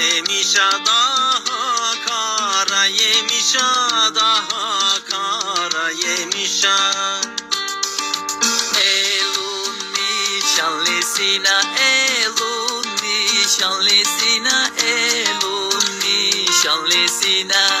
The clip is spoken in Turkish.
yemiş daha kara yemiş daha kara yemiş Elun nişanlısına elun nişanlısına elun nişanlısına